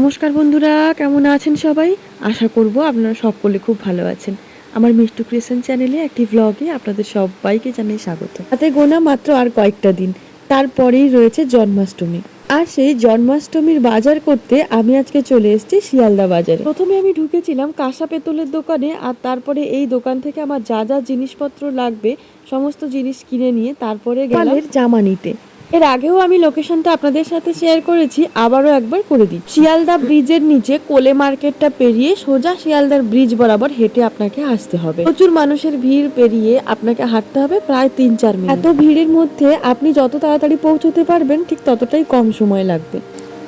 নমস্কার বন্ধুরা, কেমন আছেন সবাই? আশা করব আপনারা সকলে খুব ভালো আছেন। আমার মিষ্টু ক্রিয়েশন চ্যানেলে একটি ভ্লগে আপনাদের সবাইকে জানাই স্বাগত। হাতে গোনা মাত্র আর কয়েকটা দিন, তারপরেই রয়েছে জন্মাষ্টমী। আর সেই জন্মাষ্টমীর বাজার করতে আমি আজকে চলে এসেছি শিয়ালদা বাজারে। প্রথমে আমি ঢুকেছিলাম কাঁসা পেতলের দোকানে, আর তারপরে এই দোকান থেকে আমার যা যা জিনিসপত্র লাগবে, সমস্ত জিনিস কিনে নিয়ে তারপরে গেলাম জামা নিতে। এর আগেও আমি লোকেশনটা আপনাদের সাথে শেয়ার করেছি, আবারও একবার করে দিই শিয়ালদা ব্রিজের নিচে কোলে মার্কেটটা পেরিয়ে সোজা শিয়ালদার ব্রিজ বরাবর হেঁটে আপনাকে আসতে হবে। প্রচুর মানুষের ভিড় পেরিয়ে আপনাকে হাঁটতে হবে প্রায় তিন চার মিনিট। এত ভিড়ের মধ্যে আপনি যত তাড়াতাড়ি পৌঁছতে পারবেন, ঠিক ততটাই কম সময় লাগবে।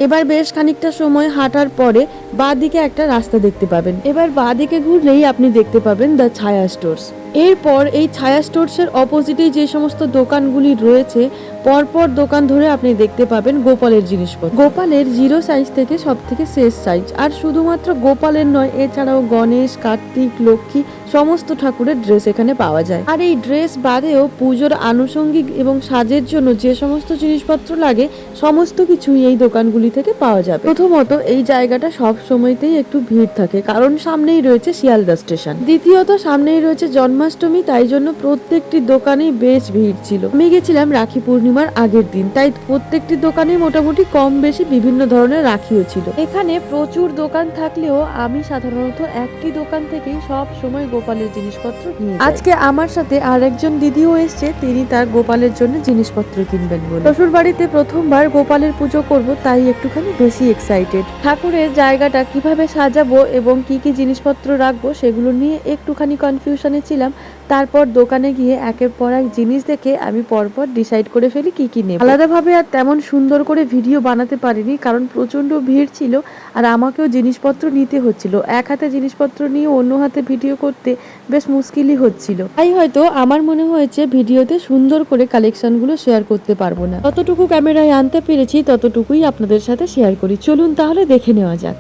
এবার বেশ খানিকটা সময় হাঁটার পরে বাঁ দিকে একটা রাস্তা দেখতে পাবেন। এবার বাঁ দিকে ঘুরলেই আপনি দেখতে পাবেন দ্য ছায়া স্টোর্স এরপর এই ছায়া স্টোর্সের অপোজিটে যে সমস্ত দোকানগুলি রয়েছে, পরপর দোকান ধরে আপনি দেখতে পাবেন গোপালের জিনিসপত্র। গোপালের জিরো সাইজ থেকে সব থেকে শেষ সাইজ আর শুধুমাত্র গোপালের নয়, এছাড়াও গণেশ, কার্তিক, লক্ষ্মী, সমস্ত ঠাকুরের ড্রেস এখানে পাওয়া যায়। আর এই ড্রেস বাদেও পুজোর আনুষঙ্গিক এবং সাজের জন্য যে সমস্ত জিনিসপত্র লাগে, সমস্ত কিছুই এই দোকানগুলি থেকে পাওয়া যাবে। প্রথমত এই জায়গাটা সব সময়তেই একটু ভিড় থাকে, কারণ সামনেই রয়েছে শিয়ালদা স্টেশন। দ্বিতীয়ত, সামনেই রয়েছে জন্মাষ্টমী, তাই জন্য প্রত্যেকটি দোকানেই বেশ ভিড় ছিল। আমি গেছিলাম রাখি পূর্ণিমার আগের দিন, তাই প্রত্যেকটি দোকানে মোটামুটি কম বেশি বিভিন্ন ধরনের রাখিও ছিল। এখানে প্রচুর দোকান থাকলেও আমি সাধারণত একটি দোকান থেকেই সব সময় গোপালের জিনিসপত্র আজকে আমার সাথে আর একজন দিদিও এসছে, তিনি তার গোপালের জন্য জিনিসপত্র কিনবেন বলে। শ্বশুর বাড়িতে প্রথমবার গোপালের পুজো করব, তাই একটুখানি বেশি এক্সাইটেড ঠাকুরের জায়গাটা কীভাবে সাজাবো এবং কি কি জিনিসপত্র রাখব সেগুলো নিয়ে একটুখানি কনফিউশনে ছিলাম। তারপর দোকানে গিয়ে একের পর এক জিনিস দেখে আমি পরপর ডিসাইড করে ফেলি কি কি নেব। আলাদাভাবে আর তেমন সুন্দর করে ভিডিও বানাতে পারিনি, কারণ প্রচণ্ড ভিড় ছিল আর আমাকেও জিনিসপত্র নিতে হচ্ছিল। এক হাতে জিনিসপত্র নিয়ে অন্য হাতে ভিডিও করতে বেশ মুশকিলই হচ্ছিল। তাই হয়তো আমার মনে হয়েছে ভিডিওতে সুন্দর করে কালেকশনগুলো শেয়ার করতে পারব না। যতটুকু ক্যামেরায় আনতে পেরেছি ততটুকুই আপনাদের সাথে শেয়ার করি। চলুন তাহলে দেখে নেওয়া যাক।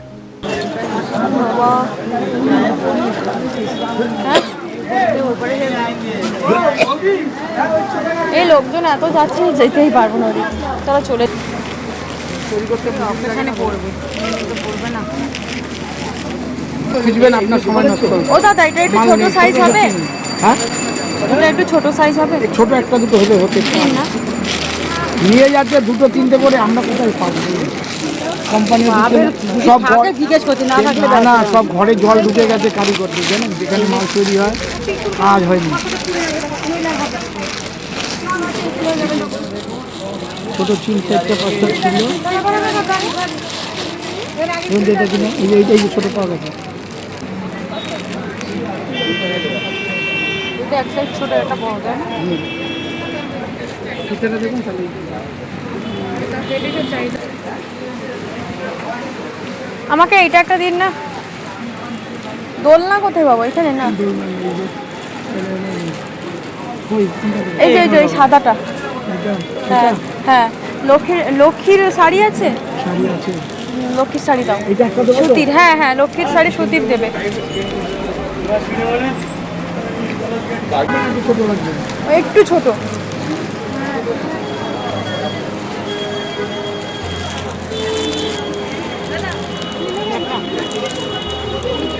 এই লোকজন এত যাচ্ছে যেতেই পারব না ওদিকে। তারা চলে আপনার সময় নষ্ট হবে। ও দাদা এটা একটু ছোট সাইজ হবে? হ্যাঁ? একটু ছোট সাইজ হবে? ছোট একটা দুটো হলে হতে না? নিয়ে যাচ্ছে দুটো তিনটে করে আমরা কোথায় পাবো? কোম্পানি সব না না সব ঘরে জল ঢুকে গেছে কারিগর জানেন যেখানে মাল তৈরি হয় কাজ হয়নি। ছোট চিন চারটে পাঁচটা ছিল। এবং যেটা কিনা এই যে এইটা এই যে ছোট পাওয়া গেছে তাই দেখুন তাহলে। আমাকে এটা একটা দিন না। দোলনা কোথায় পাবো? এখানে না? এই যে, এই সাদাটা। হ্যাঁ হ্যাঁ। লক্ষ্মীর লক্ষ্মীর শাড়ি আছে? লক্ষ্মীর শাড়ি দাও? সুতির হ্যাঁ হ্যাঁ লক্ষ্মীর শাড়ি সুতির দেবে। একটু ছোট।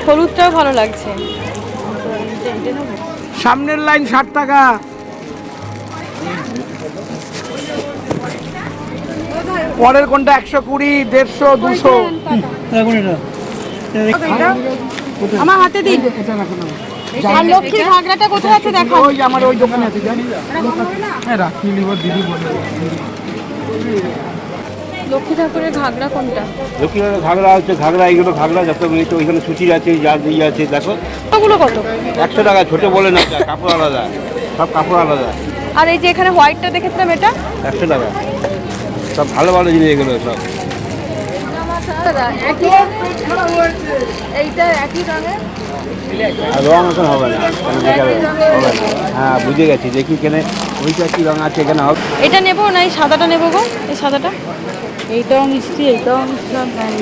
হলুদটাও ভালো লাগছে। সামনের লাইন ষাট টাকা। পরের কোনটা? একশো কুড়ি দেড়শো দুশো। আমার হাতে দিন। এটা রাখো না। আর লক্ষ্মীর ঘাগরাটা কোথায় আছে দেখো ওই আমার ওই দোকানে আছে জানি হ্যাঁ রাখি নিব দিদি বলে। লক্ষ্মী ঠাকুরের ঘাগরা কোনটা? লক্ষ্মীর ঘাগরা হচ্ছে ঘাগরা এইগুলো ঘাগরা যত রয়েছে ওইখানে সুচির আছে যা দিয়ে আছে দেখো। ওগুলো কত? একশো টাকা ছোট বলে না কাপড় আলাদা সব কাপড় আলাদা। আর এই যে এখানে হোয়াইটটা দেখেছিলাম এটা? একশো টাকা। সব ভালো ভালো জিনিস এগুলো সব। একই এইটা একই রঙের রং এখন হবে না কেন হবে না। হ্যাঁ বুঝে গেছি দেখি এখানে ওইটা কি রং আছে এখানে হবে। এটা নেব না এই সাদাটা নেব গো এই সাদাটা? এইটাও মিষ্টি এইটাও মিষ্টি হ্যাঁ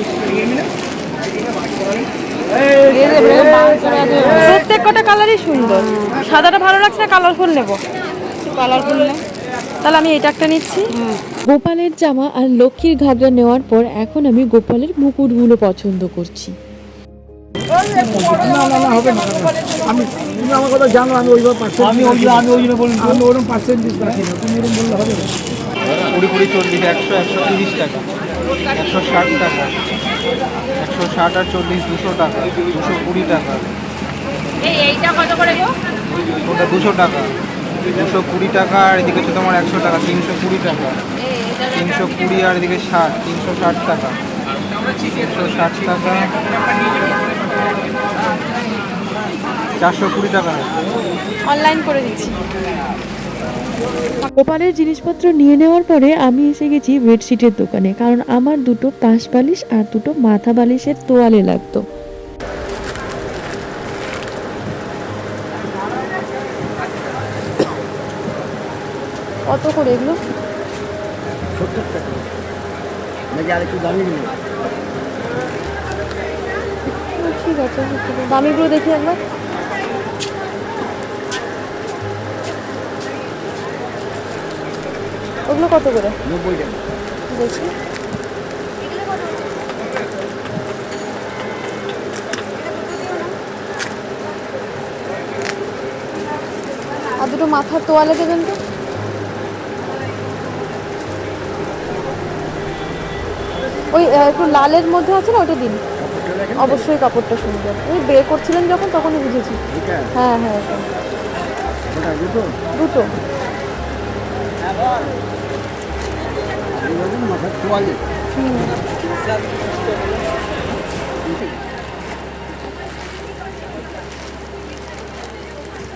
প্রত্যেক কটা কালারই সুন্দর। সাদাটা ভালো লাগছে না কালারফুল নেব। কালারফুল নেই। তাহলে আমি এটা একটা নিচ্ছি। গোপালের জামা আর লক্ষ্মীর ঘাগরা নেওয়ার পর এখন আমি গোপালের মুকুটগুলো পছন্দ করছি। না না না হবে না আমি তুমি আমার কথা জানো আমি ওইভাবে ওই জন্য বললাম আমি ওরকম পার্সেন্টেজ রাখি না। তুমি এরকম বললে হবে না। কুড়ি কুড়ি চল্লিশ একশো একশো তিরিশ টাকা একশো ষাট টাকা একশো ষাট আর চল্লিশ দুশো টাকা দুশো কুড়ি টাকা। ওটা দুশো টাকা দুশো কুড়ি টাকা আর এদিকে হচ্ছে তোমার একশো টাকা তিনশো কুড়ি টাকা। তিনশো কুড়ি আর এদিকে ষাট তিনশো ষাট টাকা। তিনশো ষাট টাকা। চারশো কুড়ি টাকা। অনলাইন করে দিচ্ছি। গোপালের জিনিসপত্র নিয়ে নেওয়ার পরে আমি এসে গেছি বেডশিটের দোকানে কারণ আমার দুটো তাস বালিশ আর দুটো মাথা বালিশের তোয়ালে লাগতো। কত করে এগুলো? সত্তর টাকা আর একটু দামি ঠিক আছে ঠিক আছে। দামিগুলো দেখি একবার। ওগুলো কত করে? নব্বই টাকা। দেখি। আর দুটো মাথার তোয়ালে দেবেন তো? ওই একটু লালের মধ্যে আছে না ওটা দিন। অবশ্যই কাপড়টা সুন্দর। ওই বে করছিলেন যখন তখনই বুঝেছি। হ্যাঁ হ্যাঁ। ওটা দুটো? দুটো।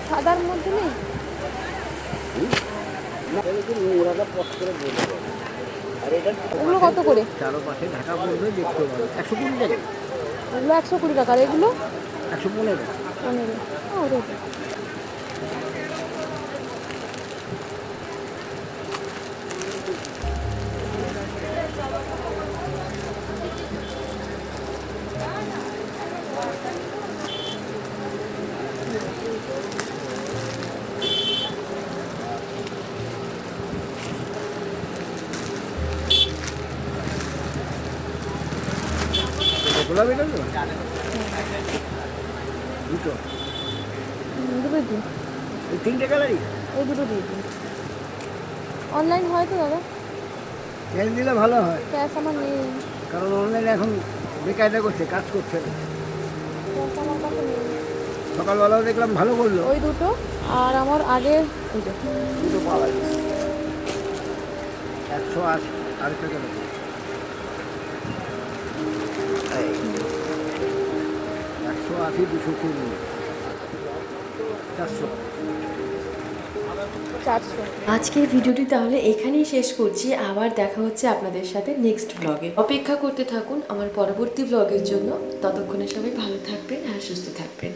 সাদার মধ্যে নেই? করে আর এটা ওগুলো কত করে? চারোপাশে ঢাকা পড়বে দেখতে পাবে। একশো কুড়ি টাকা। ওগুলো একশো কুড়ি টাকা এগুলো? একশো পনেরো। পনেরো। এটা তো? দুটো। দুটো দিন। তিনটে কালারই এই দুটো দিয়ে দিন। অনলাইন হয় তো দাদা? ক্যাশ দিলে ভালো হয়। ক্যাশ আমার নেই। কারণ অনলাইনে এখন বেকায়দা করছে কাজ করছে ক্যাশ আমার কাছে নেই। সকালবেলাও দেখলাম ভালো করল। ওই দুটো আর আমার আগে ওইটা দুটো পাওয়া যাচ্ছে একশো আশি আরেকটা গেল দুশো কুড়ি। চারশো। আজকের ভিডিওটি তাহলে এখানেই শেষ করছি। আবার দেখা হচ্ছে আপনাদের সাথে নেক্সট ব্লগে অপেক্ষা করতে থাকুন আমার পরবর্তী ব্লগের জন্য। ততক্ষণে সবাই ভালো থাকবেন আর সুস্থ থাকবেন।